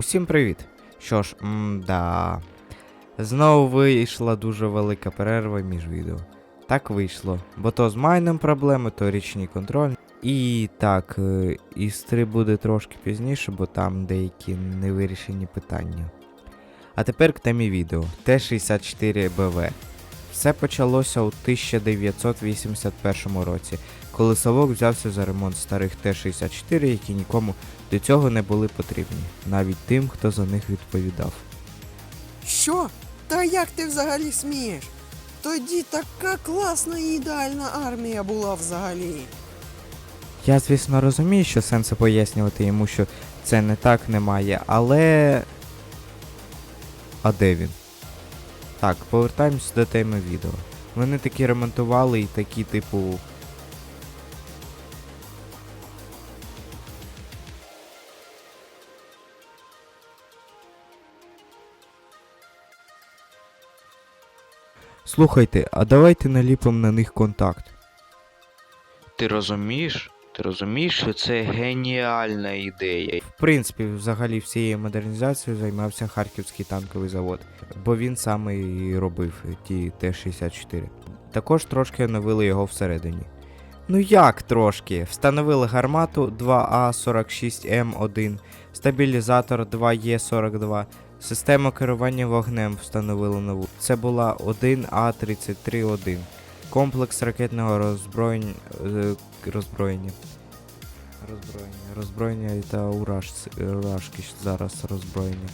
Усім привіт! Що ж, да. Знову вийшла дуже велика перерва між відео. Так вийшло, бо то з майном проблеми, то річний контроль. І так, істри із 3 буде трошки пізніше, бо там деякі невирішені питання. А тепер к темі відео. Т-64БВ. Все почалося у 1981 році, коли Совок взявся за ремонт старих Т-64, які нікому до цього не були потрібні, навіть тим, хто за них відповідав. Що? Та як ти взагалі смієш? Тоді така класна і ідеальна армія була взагалі. Я, звісно, розумію, що сенсу пояснювати йому, що це не так немає, але. А де він? Так, повертаємось до теми відео. Вони такі ремонтували і такі, типу. Слухайте, а давайте наліпимо на них контакт. Ти розумієш? Ти розумієш, що це геніальна ідея. В принципі, взагалі всією модернізацією займався Харківський танковий завод, бо він саме і робив ті Т-64. Також трошки оновили його всередині. Ну як трошки? Встановили гармату 2А46М1, стабілізатор 2Е42, систему керування вогнем встановили нову. Це була 1А331, комплекс ракетного роззброєння. е, роззброєння. Роззброєння. Роззброєння та ураж, уражки зараз роззброєння.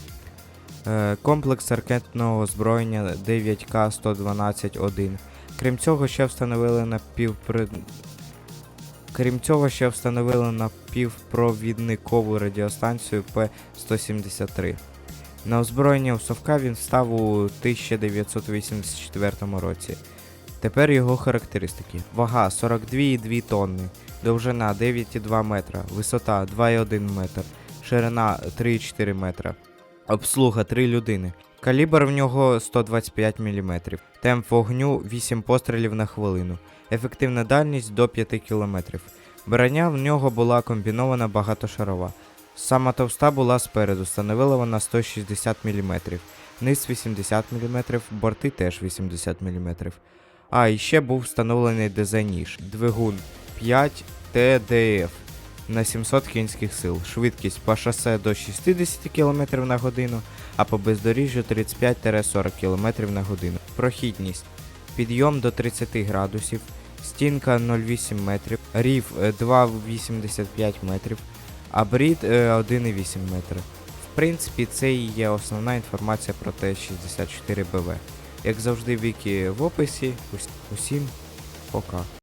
Е, комплекс ракетного озброєння 9К-112-1. Крім цього, ще встановили напівпри... Крім цього, ще встановили напівпровідникову радіостанцію П-173. На озброєння у Совка він став у 1984 році. Тепер його характеристики. Вага 42,2 тонни, довжина 9,2 метра, висота 2,1 метр, ширина 3,4 метра, обслуга 3 людини. Калібр в нього 125 мм, темп вогню 8 пострілів на хвилину, ефективна дальність до 5 км. Броня в нього була комбінована багатошарова. Сама товста була спереду, становила вона 160 мм, низ 80 мм, борти теж 80 мм. А, і ще був встановлений дизайніж. Двигун 5 TDF на 700 кінських сил. Швидкість по шосе до 60 км на годину, а по бездоріжжю 35-40 км на годину. Прохідність. Підйом до 30 градусів, стінка 0,8 метрів, рів е, 2,85 метрів, а брід е, 1,8 метра. В принципі, це і є основна інформація про Т-64БВ. Як завжди, віки в описі. Усім пока.